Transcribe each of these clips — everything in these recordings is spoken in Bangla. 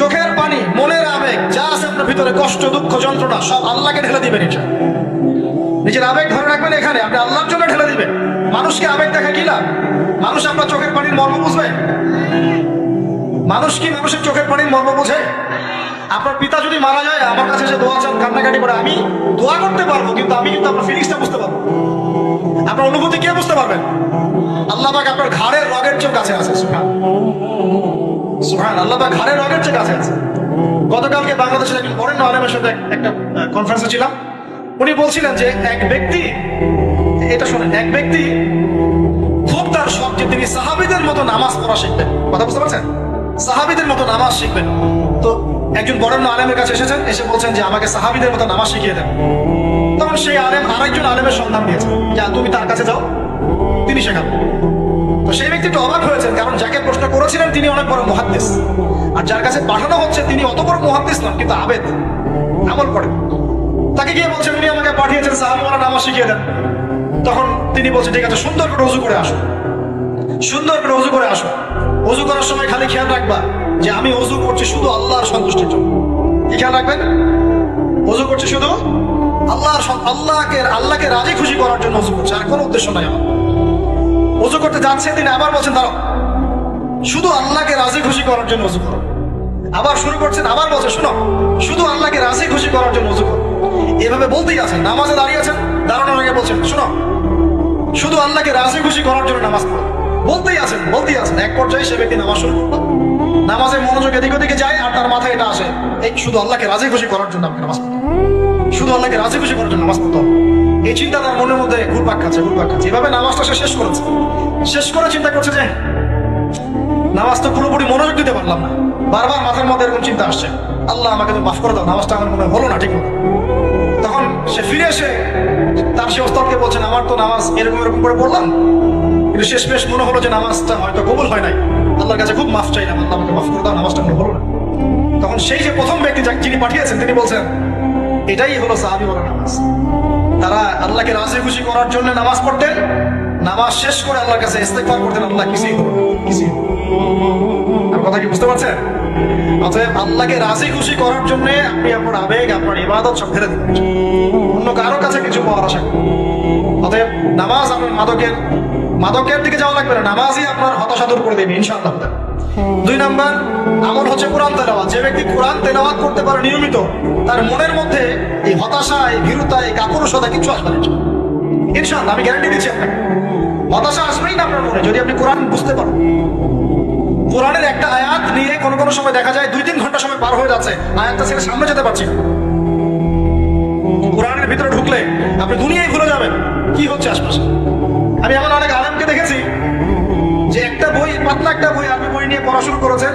চোখের পানি, মনের আবেগ, যা আছে আপনার ভিতরে, কষ্ট, দুঃখ, যন্ত্রণা, সব আল্লাহকে ঢেলে দিবেন এটা। নিজের আবেগ ধরে রাখবেন এখানে, আপনি আল্লাহর জন্য ঢেলে দিবেন। মানুষকে আবেগ দেখা কি লাভ? মানুষ আপনার চোখের পানির মর্ম বুঝবে? মানুষ কি মানুষের চোখের পানির মর্ম বোঝে? আপনার পিতা যদি মারা যায়, আমার কাছে এসে দোয়া চান, কান্নাকাটি করে, আমি দোয়া করতে পারব, কিন্তু আমি কিন্তু আপনার ফিলিংসটা বুঝতে পারব। আপনার অনুভূতি কে বুঝতে পারবেন? আল্লাহ আপনার ঘাড়ের রগের চোখ কাছে আছে সুবহান সাহাবিদের মতো নামাজ শিখবেন। তো একজন বরেণ্য আলেমের কাছে এসেছেন, এসে বলছেন যে আমাকে সাহাবিদের মতো নামাজ শিখিয়ে দেন। তখন সেই আলেম আরেকজন আলেমের সন্ধান দিয়েছে। তুমি তার কাছে যাও, তিনি শেখাবেন। সেই ব্যক্তি একটু অবাক হয়েছেন, কারণ যাকে প্রশ্ন করেছিলেন তিনি অনেক বড় মহাদ্দেশ আর যার কাছে পাঠানো হচ্ছে তিনি অত বড় মহাদ্দেশ নন, কিন্তু আবেদ। আমল করে। তাকে গিয়ে বলছেন, উনি আমাকে পাঠিয়েছেন সাহাবিমারা নামাজ শিখিয়ে দেন। তখন তিনি বলছেন, ঠিক আছে, সুন্দর করে উজু করে আসো। সুন্দর করে উজু করে আসো। উজু করার সময় খালি খেয়াল রাখবা যে আমি উজু করছি শুধু আল্লাহর সন্তুষ্টির জন্য। কি খেয়াল রাখবেন? উজু করছি শুধু আল্লাহর আল্লাহকে আল্লাহকে রাজি খুশি করার জন্য উজু করছে, আর কোনো উদ্দেশ্য নাই আমার। উজু করতে যাচ্ছে তিনি, আবার বলছেন, দাঁড়াও। শুধু আল্লাহকে রাজি খুশি করার জন্য উজু করো। আবার শুরু করছেন, আবার বলছে শুনো, শুধু আল্লাহকে রাজি খুশি করার জন্য উজু করো। এভাবে বলতেই আছেন নামাজে দাঁড়িয়ে আছেন, দাঁড়ানোর আগে বলছেন, শুনো, শুধু আল্লাহকে রাজি খুশি করার জন্য নামাজ পড়ো। বলতেই আছেন বলতেই আছেন, এক পর্যায়ে সে ব্যক্তি নামাজ শুরু করল। নামাজে মনোযোগ এদিক ওদিকে যায় আর তার মাথায় এটা আসে, এই শুধু আল্লাহকে রাজি খুশি করার জন্য আমাকে নামাজ পড়তে শুধু আল্লাহকে রাজি খুশি করার জন্য নামাজ পড়তে। এই চিন্তা তার মনের মধ্যে ঘুরপাক খাচ্ছে ঘুরপাক খাচ্ছে। এভাবে নামাজটা সে শেষ করেছে। শেষ করে চিন্তা করছে যে, নামাজ তো পুরোপুরি মনোযোগ দিতে পারলাম না। বারবার মাথার মধ্যে এরকম চিন্তা আসছে। আল্লাহ আমাকে তুমি মাফ করে দাও, নামাজটা আমার মনে হলো না ঠিক মতো। তখন সে ফিরে এসে তার সে ওস্তাদকে বলছেন আমার তো নামাজ এরকম এরকম করে পড়লাম। কিন্তু শেষ বেশ মনে হলো যে নামাজটা হয়তো কবুল হয় নাই। আল্লাহর কাছে খুব মাফ চাইলাম, আল্লাহ আমাকে মাফ করে দাও, নামাজটা মনে হলো না। তখন সেই যে প্রথম ব্যক্তি যাকে যিনি পাঠিয়েছেন, তিনি বলছেন, এটাই হলো সাহাবি বলা নামাজ। তারা আল্লাহকে রাজি খুশি করার জন্য নামাজ পড়তেন। নামাজ শেষ করে আল্লাহর কাছে ইস্তেগফার করতেন, আল্লাহ কিছুই কিছুই কথা কি বুঝতে পারছেন? অতএব আল্লাহকে রাজি খুশি করার জন্য আপনি আপনার আবেগ, আপনার ইবাদত সব ফেলে দিবেন। অন্য কারও কাছে কিছু পাওয়ার আশা করেন। অতএব নামাজ আপনার মাদকের মাদকের দিকে যাওয়া লাগবে না। নামাজই আপনার হতাশা দূর করে দেবে, ইনশাআল্লাহ। দুই নাম্বার, আমল হচ্ছে কোরআন ব্যক্তি কোরআন তেলাওয়াত করতে পারে নিয়মিত, তার মনের মধ্যে এই হতাশা এই কাপুরুষতা কিছু আসবে না। ইনশাআল্লাহ, আমি গ্যারান্টি দিচ্ছি আপনাকে। হতাশা আসবেই না আপনার মনে, যদি আপনি কোরআন বুঝতে পারেন। কোরআনের একটা আয়াত নিয়ে কোনো কোনো সময় দেখা যায়, দুই তিন ঘণ্টা সময় পার হয়ে যাচ্ছে, আয়াতটা ছেড়ে সামনে যেতে পারছি না। কোরআনের ভিতরে ঢুকলে আপনি দুনিয়ায় ভুলে যাবেন, কি হচ্ছে আশপাশে? আমি এমন অনেক আলেমকে দেখেছি যে একটা বই, পাতলা একটা বই আপনি বই নিয়ে পড়া শুরু করেছেন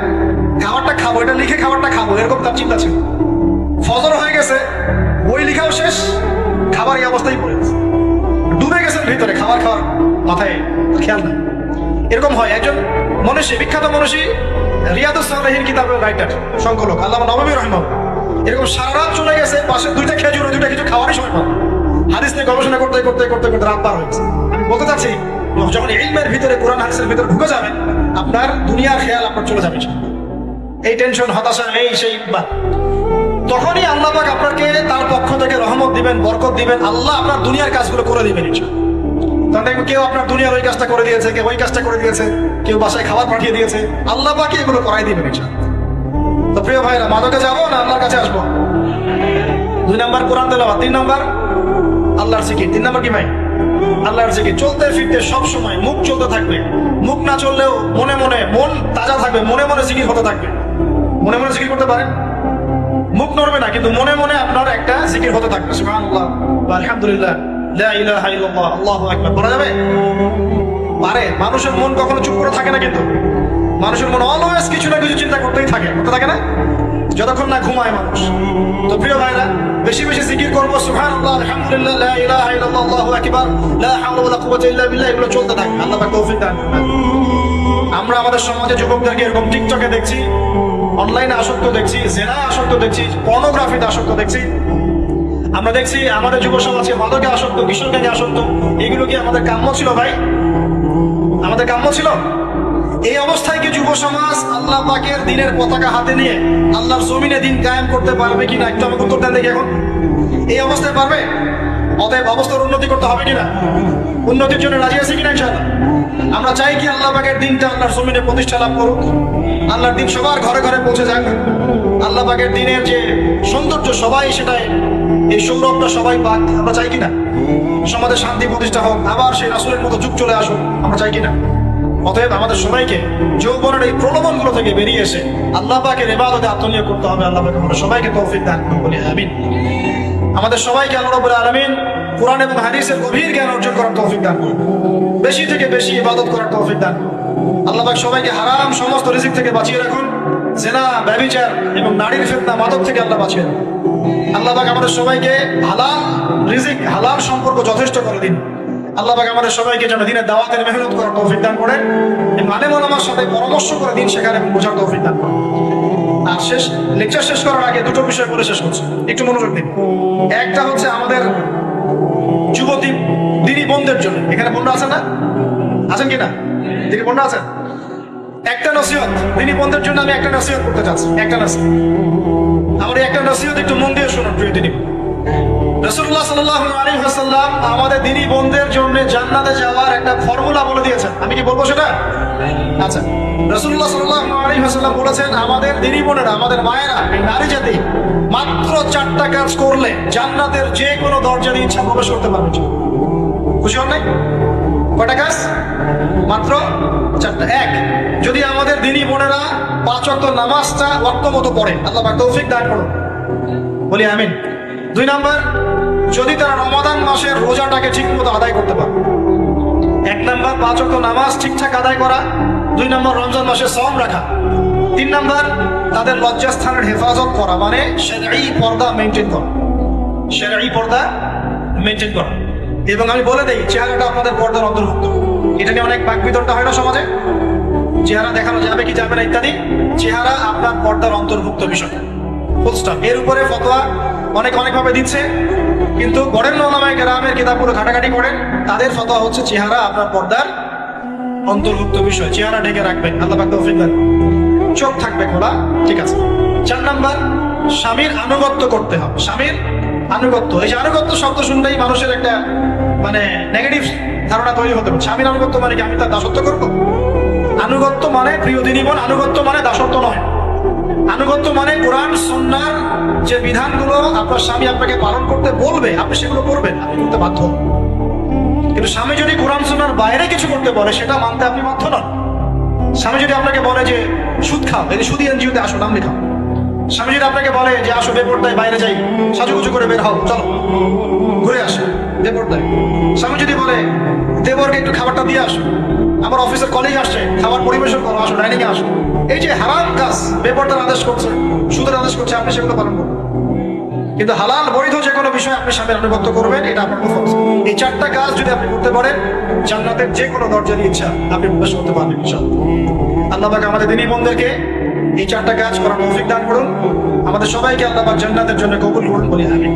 খাবারটা খাব, এটা লিখে খাবারটা খাব, এরকম তার চিন্তা ছিল। ফজর হয়ে গেছে, বই লিখাও শেষ, খাবার এই অবস্থায় পড়ে গেছে। ডুবে গেছেন ভিতরে, খাবার খাওয়ার মাথায় খেয়াল নাই। এরকম হয়, একজন মনীষী, বিখ্যাত মনীষী, রিয়াদুস সালেহীন কিতাবের রাইটার সংকলক আল্লাহ নবমী রহমান। এরকম সারা রাত চলে গেছে, পাশে দুইটা খেজুর, দুইটা কিছু খাওয়ারই সময় পাবে হাদিস নিয়ে গবেষণা করতে করতে করতে করতে রাত পার হয়েছে আমি বলতে চাচ্ছি, যখন ইলমের ভিতরে, কোরআন হাদিসের ভিতরে ঢুকে যাবেন, আপনার দুনিয়ার খেয়াল আপনার চলে যাবে এই টেনশন হতাশা, এই সেই তখনই আল্লাহ পাক আপনাকে তার পক্ষ থেকে রহমত দিবেন, বরকত দিবেন। আল্লাহ আপনার দুনিয়ার কাজগুলো করে দিবেন। তখন দেখবেন কেউ আপনার দুনিয়ার ওই কাজটা করে দিয়েছে, কেউ ওই কাজটা করে দিয়েছে, কেউ বাসায় খাবার পাঠিয়ে দিয়েছে। আল্লাহ পাকে এগুলো করাই দিবেন। তো প্রিয় ভাইরা, মাদকে যাব না আল্লাহর কাছে আসব? দুই নাম্বার কোরআন তেলাওয়াত, তিন নাম্বার? আল্লাহর জিকির। তিন নাম্বার কি ভাই? আল্লাহর জিকির। চলতে ফিরতে সব সময় মুখ চলতে থাকবে। মুখ না চললেও মনে মনে মন তাজা থাকবে, মনে মনে জিকির হতে থাকবে। মনে মনে জিকির করতে পারেন? মুখ নড়বে না, কিন্তু মনে মনে আপনার একটা জিকির হতে থাকবে। সুবহানাল্লাহ বা আলহামদুলিল্লাহ, লা ইলাহা ইল্লাল্লাহ, আল্লাহু আকবার। করা যাবে? পারে। মানুষের মন কখনো চুপ করে থাকে না কিন্তু। মানুষের মন অলওয়েজ কিছু না কিছু চিন্তা করতেই থাকে। করতে থাকে না? যতক্ষণ না ঘুমায় মানুষ। তো প্রিয় ভাইরা, বেশি বেশি জিকির করব। সুবহানাল্লাহ, আলহামদুলিল্লাহ, লা ইলাহা ইল্লাল্লাহ, আল্লাহু আকবার। লা হাওলা ওয়ালা কুওয়াতা ইল্লা বিল্লাহ, এগুলো চলতে থাকে আল্লাহ পাক তৌফিক দান আমরা আমাদের সমাজে যুবকদেরকে এরকম টিকটকে দেখছি। অনলাইনে আসক্ত দেখছি, জেনায় আসক্ত দেখছি পর্নোগ্রাফিতে আসক্ত দেখছি। আমরা দেখছি আমাদের যুব সমাজে মাদকে আসক্ত কিশোর আসক্ত। এগুলো কি আমাদের কাম্য ছিল ভাই? আমাদের কাম্য ছিল? এই অবস্থায় কি যুব সমাজ আল্লাহ পাকের দিনের পতাকা হাতে নিয়ে আল্লাহর জমিনে দিন কায়েম করতে পারবে কিনা? একটু আমাকে উত্তর দেন দেখি এখন। এই অবস্থায় পারবে? অতএব অবস্থার উন্নতি করতে হবে কিনা? উন্নতির জন্য রাজি আছি কিনা ইনশাআল্লাহ? আমরা চাই কি আল্লাহ পাকের দিনটা আল্লাহর জমিনে প্রতিষ্ঠা লাভ করুক। আল্লাহর দিন সবার ঘরে ঘরে পৌঁছে যাক। আল্লাহ পাকের দিনের যে সৌন্দর্য, সবাই সেটাই, এই সৌরভটা সবাই পাক। আমরা চাই কিনা? সমাজে শান্তি প্রতিষ্ঠা হোক, আবার সেই রাসুলের মতো যুগ চলে আসুক, আমরা চাই কিনা? অতএব আমাদের সবাইকে যৌবনের এই প্রলোভনগুলো থেকে বেরিয়ে এসে আল্লাহ পাকের এবাদতে আত্মনিয়োগ করতে হবে। আল্লাহ পাকে আমরা সবাইকে তৌফিক দান বলি আমিন। আমাদের সবাইকে আল্লাহ রাব্বুল আলামিন কোরআন এবং হাদিসের গভীর জ্ঞান অর্জন করার তৌফিক দান বেশি থেকে বেশি ইবাদত করার তৌফিক দান করুন। সবাইকে হারাম সমস্ত রিজিক থেকে বাঁচিয়ে রাখুন। জেনা, ব্যভিচার এবং নারীর ফিতনা, মাদক থেকে আল্লাহ বাঁচিয়ে রাখুন। আল্লাহ পাক আমাদের সবাইকে হালাল রিজিক, হালাল সম্পর্ক যথেষ্ট করে দিন। আল্লাহ পাক আমাদের সবাইকে যেন দিনের দাওয়াতের মেহনত করার তৌফিক দান করেন। মানে আমার সাথে পরামর্শ করে দিন সেখানে বোঝার তৌফিক দান করেন। আর শেষ লেকচার শেষ করার আগে দুটো বিষয় বলে শেষ করছি। একটু মনোযোগ দিন। একটা হচ্ছে আমাদের যুবতী দিনী বোনদের জন্য। এখানে বোনরা আছেন না? আছেন কি না দিদি বোনরা আছেন? একটা নসিহত দিদি বোনদের জন্য আমি একটা নসিহত করতে চাচ্ছি। একটা নসিহত। আমার একটা নসিহত একটু মন দিয়ে শুনুন, প্রিয় দিনী রসুল্লাহ সাল্লাহ আলী আমাদের দিনী বোনদের জন্য জান্নাতে যাওয়ার একটা ফর্মুলা বলে দিয়েছেন। আমি কি বলব সেটা? আচ্ছা। রসুল্লাহ সাল্লাহ বলেছেন, আমাদের দিনী বোনেরা, আমাদের মায়েরা, নারী জাতি, মাত্র চারটা কাজ করলে জান্নাতের যে কোনো দরজা দিয়ে ইচ্ছা প্রবেশ করতে পারবে। খুশি হন নাই? কাজ? মাত্র চারটা। এক, যদি আমাদের দিনী বোনেরা পাঁচ অক্ট নামাজটা অক্ত মতো পড়ে, আল্লাহ তৌফিক দান করুন। বলি আমিন। দুই নাম্বার, যদি তারা রমাদান মাসের রোজাটাকে ঠিক মতো আদায় করতে পারে। এক নাম্বার, পাঁচ নামাজ ঠিকঠাক আদায় করা। দুই নম্বর, রমজান মাসে সম রাখা। তিন নাম্বার, তাদের লজ্জাস্থানের হেফাজত করা মানে সেরাই পর্দা মেনটেন করা। সেরাই পর্দা মেনটেন করা। এবং আমি বলে দিই, চেহারাটা আপনাদের পর্দার অন্তর্ভুক্ত। এটা নিয়ে অনেক বাক বিতর্কটা হয় না সমাজে? চেহারা দেখানো যাবে কি যাবে না ইত্যাদি। চেহারা আপনার পর্দার অন্তর্ভুক্ত বিষয়। এর উপরে ফতোয়া অনেক অনেকভাবে দিচ্ছে। কিন্তু বরেণ্য ওলামায় গ্রামের কিতাবগুলো ঘাটাঘাটি করেন তাদের ফতোয়া হচ্ছে চেহারা আপনার পর্দার অন্তর্ভুক্ত বিষয়। চেহারা ঢেকে রাখবেন। আল্লাহ চোখ থাকবে খোলা, ঠিক আছে। চার নাম্বার, স্বামীর আনুগত্য করতে হবে। স্বামীর আনুগত্য। এই যে আনুগত্য শব্দ শুনলেই মানুষের একটা মানে নেগেটিভ ধারণা তৈরি হতে পারে। স্বামীর আনুগত্য মানে কি আমি তার দাসত্ব করব? আনুগত্য মানে প্রিয় দিনী বোন, আনুগত্য মানে দাসত্ব নয়। আনুগত্য মানে কোরআন সন্ন্যার যে বিধানগুলো আপনার স্বামী আপনাকে পালন করতে বলবে, আপনি সেগুলো করবেন, আপনি করতে বাধ্য। কিন্তু স্বামী যদি কোরআন সন্ন্যার বাইরে কিছু করতে বলে, সেটা মানতে আপনি বাধ্য নন। স্বামী যদি আপনাকে বলে যে, সুদ খাও, এই সুদি এনজিওতে আসো, নাম লেখাও। স্বামী যদি আপনাকে বলে যে, আসো বেপরদায় বাইরে যাই, সাজুগুজু করে বের হও, চলো, ঘুরে আসো, বেপরদায়। স্বামী যদি বলে, দেবরকে একটু খাবারটা দিয়ে আসো, আমার অফিসের কলিগ আসছে, খাবার পরিবেশন করো, আসো, ডাইনিংয়ে আসো। এই যে হারাম কাজ বেপরদার আদেশ করছে, সুদের আদেশ করছে, আপনি সেগুলো পালন করবেন কিন্তু হালাল বৈধ যে কোনো বিষয় আপনি স্বামীর আনুগত্য করবেন, এটা আপনার এই চারটা কাজ যদি আপনি করতে পারেন, জান্নাতের যে কোনো দরজার ইচ্ছা আপনি প্রবেশ করতে পারবেন, ইনশাআল্লাহ। আল্লাহ পাক আমাদের দিনী বন্ধুদেরকে এই চারটা কাজ করার তৌফিক দান করুন। আমাদের সবাইকে আল্লাহ পাক জান্নাতের জন্য কবুল করুন বলে আমি।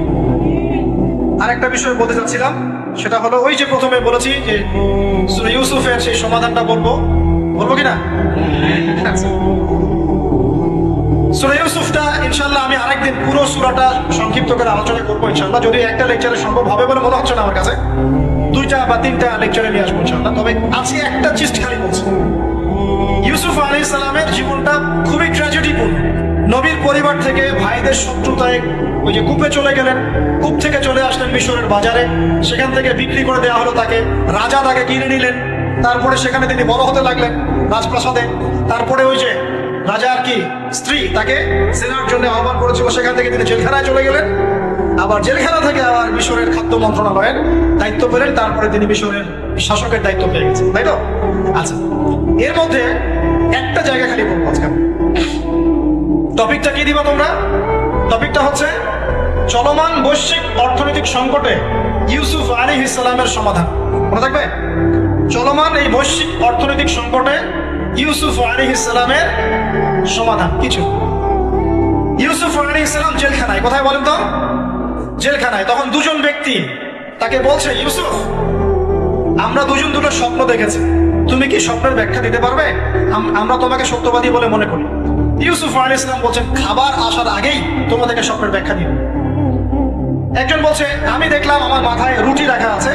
আরেকটা বিষয় বলতে চাচ্ছিলাম, সেটা হলো ওই যে প্রথমে বলেছি যে ইউসুফের সেই সমাধানটা বলব। বলব কিনা? সুরা ইউসুফটা ইনশাল্লাহ আমি আরেকদিন পুরো সুরাটা সংক্ষিপ্ত করে আলোচনা করব ইনশাল্লাহ যদি একটা লেকচারে সম্ভব হবে বলে মনে হচ্ছে না আমার কাছে, দুইটা বা তিনটা লেকচারে নিয়ে আসব ইনশাল্লাহ তবে একটা খালি বলছি। ইউসুফ আলী ইসলামের জীবনটা খুবই ট্র্যাজেডিপূর্ণ নবীর পরিবার থেকে ভাইদের শত্রুতায় ওই যে কূপে চলে গেলেন, কূপ থেকে চলে আসলেন মিশরের বাজারে। সেখান থেকে বিক্রি করে দেওয়া হলো তাকে। রাজা তাকে কিনে নিলেন। তারপরে সেখানে তিনি বড় হতে লাগলেন রাজপ্রাসাদে। তারপরে ওই যে রাজার কি, স্ত্রী, তাকে সেনার জন্য আহ্বান করেছিল। সেখান থেকে তিনি জেলখানায় চলে গেলেন। আবার জেলখানা থেকে আবার মিশরের খাদ্য মন্ত্রণালয়ের দায়িত্ব পেলেন। তারপরে তিনি মিশরের শাসকের দায়িত্ব পেয়ে গেছেন। তাই তো? আচ্ছা এর মধ্যে একটা জায়গা খালি বলব আজকে টপিকটা কি দিবা তোমরা? টপিকটা হচ্ছে চলমান বৈশ্বিক অর্থনৈতিক সংকটে ইউসুফ আলী ইসলামের সমাধান। মনে থাকবে? চলমান এই বৈশ্বিক অর্থনৈতিক সংকটে ইউসুফ আলী ইসলামের সমাধান। কিছু। ইউসুফ আলী ইসলাম জেলখানায়। কোথায় বলেন তো? জেলখানায়। তখন দুজন ব্যক্তি তাকে বলছে, ইউসুফ, আমরা দুজন দুটো স্বপ্ন দেখেছি। তুমি কি স্বপ্নের ব্যাখ্যা দিতে পারবে? আমরা তোমাকে সত্যবাদী বলে মনে করি। ইউসুফ আলী ইসলাম বলছেন, খাবার আসার আগেই তোমাদেরকে স্বপ্নের ব্যাখ্যা দিব। একজন বলছে, আমি দেখলাম আমার মাথায় রুটি রাখা আছে।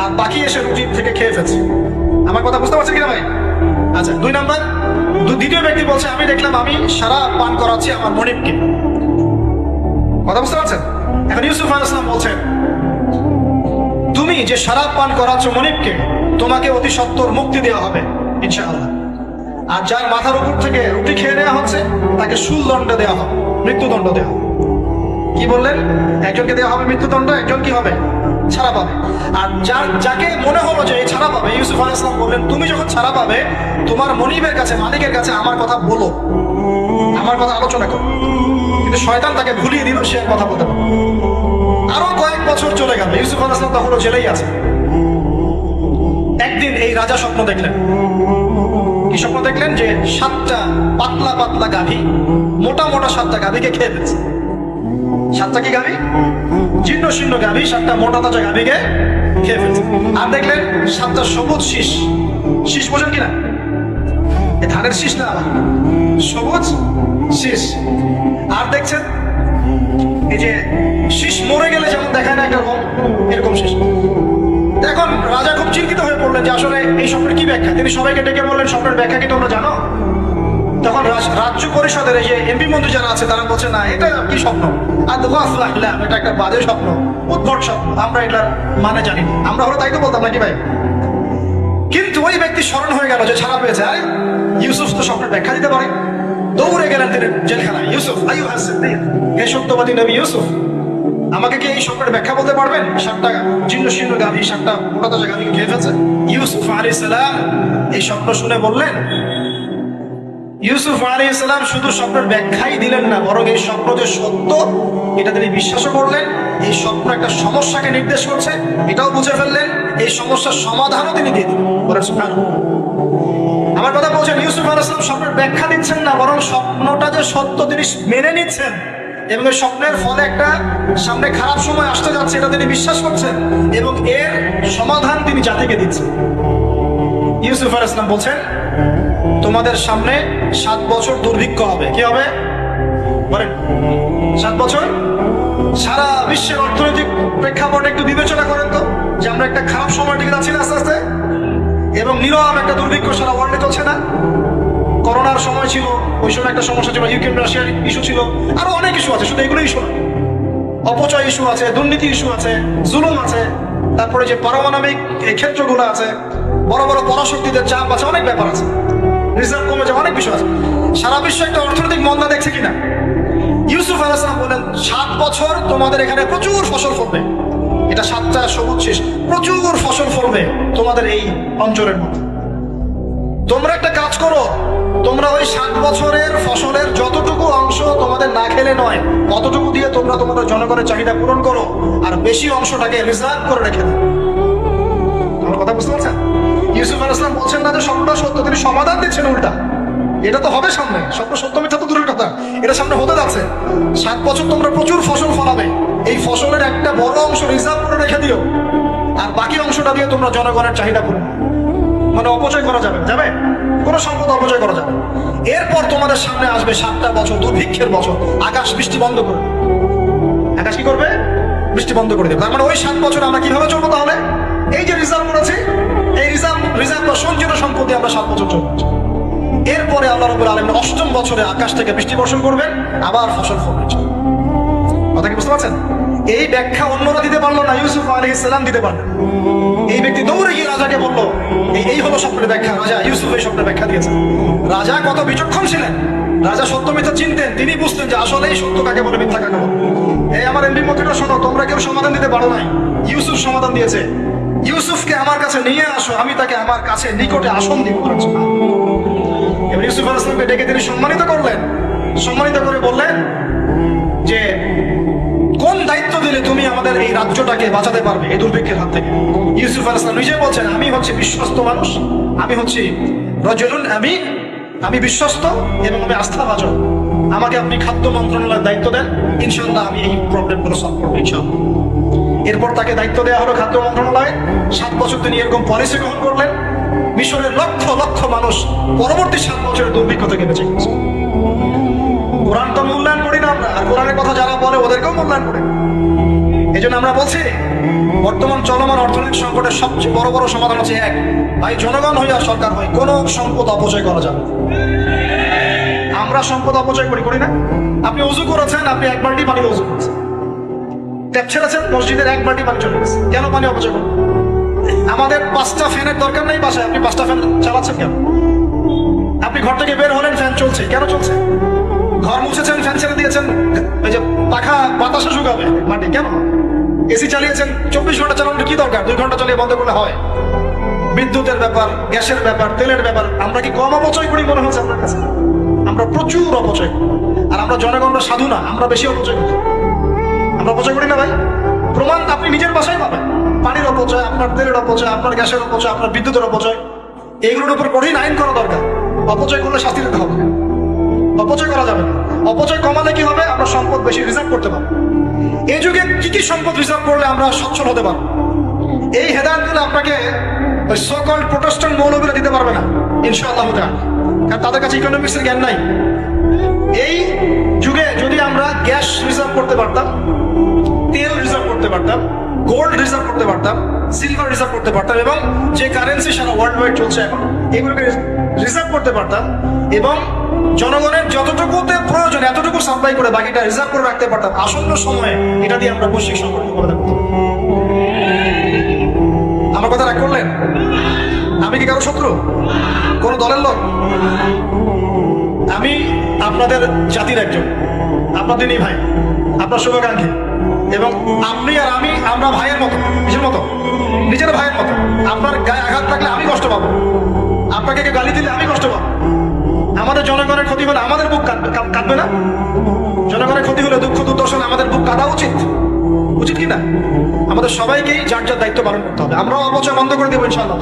আর বাকি এসে রুটি থেকে খেয়ে ফেলছে। আমার কথা বুঝতে পারছেন কিনা ভাই? আচ্ছা দুই নাম্বার। দ্বিতীয় ব্যক্তি বলছে, আমি দেখলাম আমি সারা পান করাচ্ছি আমার মনিবকে। কথা বুঝতে পারছেন? এখন ইউসুফ আলী ইসলাম বলছেন, তুমি যে শরাব পান করাচ্ছ মনিবকে, তোমাকে অতি সত্তর মুক্তি দেওয়া হবে, ইনশাআল্লাহ। আর যার মাথার উপর থেকে রুটি খেয়ে নেওয়া হচ্ছে, তাকে সুলদণ্ড দেওয়া হবে, মৃত্যুদণ্ড দেওয়া কি বললেন? একজনকে দেওয়া হবে মৃত্যুদণ্ড, একজন কি হবে? ছাড়া পাবে। আর যার, যাকে মনে হলো যে ছাড়া পাবে, ইউসুফ আলাহ ইসলাম বললেন, তুমি যখন ছাড়া পাবে, তোমার মনিবের কাছে, মালিকের কাছে আমার কথা বলো। আমার কথা আলোচনা করো। কিন্তু শয়তান তাকে ভুলিয়ে দিল, সে কথা বলতে পারবে আরও কয়েক বছর চলে গেল, ইউসুফ আলাহ ইসলাম তখনও জেলেই আছে। একদিন এই রাজা স্বপ্ন দেখলেন। কি স্বপ্ন দেখলেন? যে সাতটা পাতলা পাতলা গাভী, মোটা মোটা সাতটা গাভীকে খেয়ে ফেলছে। সাতটা কি গাভী জীর্ণ শীর্ণ গাভী সাতটা মোটা তাজা গাভীকে খেয়ে ফেলছে। আর দেখলেন সাতটা সবুজ শীষ। শীষ বোঝেন কিনা? ধানের শীষ না সবুজ শীষ। আর দেখছেন, এই যে শীষ মরে গেলে যেমন দেখায় না একরকম, এরকম শীষ। এখন রাজা খুব চিন্তিত হয়ে পড়লেন যে আসলে এই স্বপ্নের কি ব্যাখ্যা? তিনি সবাইকে ডেকে বললেন, স্বপ্নের ব্যাখ্যা কি তোমরা জানো? তখন রাজ্য পরিষদের এই যে এমপি মন্ত্রী যারা আছে, তারা বলছে, না, এটা কি স্বপ্ন? আর আসলাম এটা একটা বাজে স্বপ্ন, উদ্ভট স্বপ্ন, আমরা এটার মানে জানি আমরা হলো তাই তো বলতাম নাকি ভাই? কিন্তু ওই ব্যক্তি স্মরণ হয়ে গেল যে ছাড়া পেয়েছে। আরে, ইউসুফ তো স্বপ্নের ব্যাখ্যা দিতে পারে। দৌড়ে গেলেন তিনি জেলখানায়। ইউসুফ আইউ হাসিন হে সত্যবাদী নবী ইউসুফ, আমাকে কি এই স্বপ্নের ব্যাখ্যা বলতে পারবেন? সাতটা জীর্ণ শীর্ণ গাভী, সাতটা মোটা তাজা গাভীকে খেয়ে ফেলছে। ইউসুফ আলী সালাম এই স্বপ্ন শুনে বললেন ইউসুফ আলী ইসলাম শুধু স্বপ্নের ব্যাখ্যাই দিলেন না, বরং এই স্বপ্ন যে সত্য, এটা তিনি বিশ্বাসও করলেন, এই স্বপ্ন একটা সমস্যাকে নির্দেশ করছে, এটাও বুঝে ফেললেন, এই সমস্যার সমাধানও তিনি দিয়ে দিলেন। আমার কথা বলছেন, ইউসুফ আলী ইসলাম স্বপ্নের ব্যাখ্যা দিচ্ছেন না, বরং স্বপ্নটা যে সত্য তিনি মেনে নিচ্ছেন, এবং এই স্বপ্নের ফলে একটা সামনে খারাপ সময় আসতে যাচ্ছে, এটা তিনি বিশ্বাস করছেন, এবং এর সমাধান তিনি জাতিকে দিচ্ছেন। ইউসুফ আল ইসলাম বলছেন তোমাদের সামনে সাত বছর দুর্ভিক্ষ হবে। কি হবে? সাত বছর? সারা বিশ্বের অর্থনৈতিক প্রেক্ষাপট একটু বিবেচনা করেন তো, যে আমরা একটা খারাপ সময় দিকে যাচ্ছি আস্তে আস্তে, এবং নীরব একটা দুর্ভিক্ষ সারা ওয়ার্ল্ডে চলছে না। করোনার সময় ছিল, ওই সময় একটা সমস্যা ছিল, ইউক্রেন, রাশিয়ার ইস্যু ছিল, আরও অনেক ইস্যু আছে, শুধু এগুলো ইস্যু না অপচয় ইস্যু আছে, দুর্নীতি ইস্যু আছে, জুলুম আছে, তারপরে যে পারমাণবিক ক্ষেত্রগুলো আছে, বড় বড় পরাশক্তিদের চাপ আছে, অনেক ব্যাপার আছে। রিজার্ভ কমে যাওয়া অনেক বিষয় আছে। সারা বিশ্ব একটা অর্থনৈতিক মন্দা দেখছে কিনা? ইউসুফ আলাইসলাম বলেন সাত বছর তোমাদের এখানে প্রচুর ফসল ফলবে। এটা সাতটা সবুজ শেষ। প্রচুর ফসল ফলবে তোমাদের এই অঞ্চলের মধ্যে। তোমরা একটা কাজ করো, তোমরা ওই সাত বছরের ফসলের যতটুকু অংশ তোমাদের না খেলে নয় অতটুকু দিয়ে তোমরা তোমাদের জনগণের চাহিদা পূরণ করো, আর বেশি অংশটাকে রিজার্ভ করে রেখে দাও। আমার কথা বুঝতে পারছেন? ইউসুফ আল ইসলাম বলছেন না যে স্বপ্নটা সত্য, তিনি সমাধান দিচ্ছেন উল্টা। এটা তো হবে সামনে। স্বপ্ন সত্য, মিথ্যা তো দূরের কথা। এটা সামনে হতে যাচ্ছে। সাত বছর তোমরা প্রচুর ফসল ফলাবে। এই ফসলের একটা বড় অংশ রিজার্ভ করে রেখে দিও। আর বাকি অংশটা দিয়ে তোমরা জনগণের চাহিদা পূরণ। মানে অপচয় করা যাবে। যাবে? কোনো সম্পদ অপচয় করা যাবে এরপর তোমাদের সামনে আসবে সাতটা বছর, দুর্ভিক্ষের বছর। আকাশ, বৃষ্টি বন্ধ করবে আকাশ কি করবে? বৃষ্টি বন্ধ করে দেবে। তার মানে ওই সাত বছর আমরা কীভাবে চলবো তাহলে? সম্পত্তি আমরা সাত বছর চলবো। এরপরে আল্লাহ রবুল অষ্টম বছরে আকাশ থেকে বৃষ্টি বর্ষণ করবেন, আবার ফসল কথা কি বুঝতে পারছেন? এই ব্যাখ্যা অন্যরা দিতে পারল না, ইউসুফ আলী ইসলাম দিতে পারলেন। এই ব্যক্তি দৌড়ে গিয়ে রাজাকে বলল, এই হলো স্বপ্নের ব্যাখ্যা, রাজা ইউসুফ এই স্বপ্নের ব্যাখ্যা দিয়েছেন। রাজা কত বিচক্ষণ ছিলেন। রাজা সত্য মিথ্যা চিনতেন, তিনি বুঝতেন যে আসলে এই সত্য কাকে বলে, মিথ্যা কাকে বলে। এই আমার এমপি মন্ত্রীরা শোনো, তোমরা কেউ সমাধান দিতে পারো নাই। ইউসুফ সমাধান দিয়েছে। ইউসুফকে আমার কাছে নিয়ে আসো, আমি তাকে আমার কাছে নিকটে আসন দিব। এবার ইউসুফ আল ডেকে তিনি সম্মানিত করলেন। সম্মানিত করে বললেন যে, কোন দায়িত্ব দিলে তুমি আমাদের এই রাজ্যটাকে বাঁচাতে পারবে এই দুর্ভিক্ষের হাত থেকে? ইউসুফ আল নিজে বলছেন, আমি হচ্ছে বিশ্বস্ত মানুষ, আমি হচ্ছি রজলুন আমি আমি বিশ্বস্ত এবং আমি আস্থা ভাজন আমাকে আপনি খাদ্য মন্ত্রণালয়ের দায়িত্ব দেন ইনশাল্লাহ আমি এই প্রবলেমগুলো সলভ করব ইনশাল্লাহ এরপর তাকে দায়িত্ব দেওয়া হলো খাদ্য মন্ত্রণালয়ে। সাত বছর তিনি এরকম পলিসি গ্রহণ করলেন। মিশরের লক্ষ লক্ষ মানুষ পরবর্তী সাত বছরের দুর্ভিক্ষ থেকে বেঁচে গেছে। কোরআন তো মূল্যায়ন করি না আমরা, আর কোরআনের কথা যারা বলে ওদেরকেও মূল্যায়ন করি। এই জন্য আমরা বলছি, বর্তমান চলমান অর্থনৈতিক সংকটের সবচেয়ে বড় বড় সমাধান হচ্ছে এক। ভাই, জনগণ হইয়া সরকার হয়, কোনো সম্পদ অপচয় করা যাবে আমরা সম্পদ অপচয় করি করি না। আপনি উজু করেছেন, আপনি এক বালতি পানি উজু করেছেন। ট্যাপ ছেড়েছেন, মসজিদের এক বালতি পানি চলে গেছে। কেন পানি অপচয় করবেন আমাদের পাঁচটা ফ্যানের দরকার নেই বাসায়। আপনি পাঁচটা ফ্যান চালাচ্ছেন কেন? আপনি ঘর থেকে বের হলেন, ফ্যান চলছে। কেন চলছে? ঘর মুছেছেন, ফ্যান ছেড়ে দিয়েছেন। ওই যে পাখা বাতাসে শুকাবে মাটি, কেন? এসি চালিয়েছেন, চব্বিশ ঘণ্টা চালানোর কি দরকার? দুই ঘণ্টা চালিয়ে বন্ধ করলে হয়। বিদ্যুতের ব্যাপার, গ্যাসের ব্যাপার, তেলের ব্যাপার, আমরা কি কম অপচয় করি মনে হচ্ছে আপনার কাছে? আমরা প্রচুর অপচয় আর আমরা জনগণরা সাধু না, আমরা বেশি অপচয় করি। অপচয় করি না ভাই। প্রমাণ আপনি নিজের বাসায় পাবেন। পানির অপচয়, আপনার তেলের অপচয়, আপনার গ্যাসের অপচয়, আপনার বিদ্যুতের অপচয়, এইগুলোর উপর কঠিন আইন করা দরকার। অপচয় করলে শাস্তি দিতে হবে। অপচয় করা যাবে না। অপচয় কমালে কি হবে? আমরা সম্পদ বেশি রিজার্ভ করতে পারব। এই যুগে কি কি সম্পদ রিজার্ভ করলে আমরা সচ্ছল হতে পারব? এই হেদায়ত দিলে আপনাকে ওই সকল প্রোটেস্ট্যান্ট মৌলবীরা দিতে পারবে না, ইনশাআল্লাহ। কারণ তাদের কাছে ইকোনমিক্সের জ্ঞান নাই। এই যুগে যদি আমরা গ্যাস রিজার্ভ করতে পারতাম পারতাম গোল্ড রিজার্ভ করতে পারতাম সিলভার রিজার্ভ করতে পারতাম এবং যে কারেন্সি সারা ওয়ার্ল্ড ওয়াইড চলছে এখন, এগুলোকে রিজার্ভ করতে পারতাম এবং জনগণের যতটুকুতে প্রয়োজন, এতটুকু সাপ্লাই করে বাকিটা রিজার্ভ করে রাখতে পারতাম। আসন্ন সময়ে এটা দিয়ে আমরা বৈশ্বিক সংকট মোকাবেলা করতাম আমার কথা রাগ করলেন? আমি কি কারও শত্রু? কোন দলের লোক? আমি আপনাদের জাতির একজন। আপনাদেরই ভাই। আপনার শুভাকাঙ্ক্ষী। এবং আপনি আর আমি, আমরা ভাইয়ের মতো নিজের মতো? নিজের ভাইয়ের মতো। আপনার গায়ে আঘাত থাকলে আমি কষ্ট পাবো। আপনাকে গালি দিলে আমি কষ্ট পাবো। আমাদের জনগণের ক্ষতি হলে আমাদের বুক কাঁদবে না? জনগণের ক্ষতি হলে দুঃখ দুর্দশন আমাদের বুক কাঁদা উচিত। উচিত কিনা? আমাদের সবাইকেই যার যার দায়িত্ব পালন করতে হবে। আমরাও অপচয় বন্ধ করে দেবো ইনশাআল্লাহ।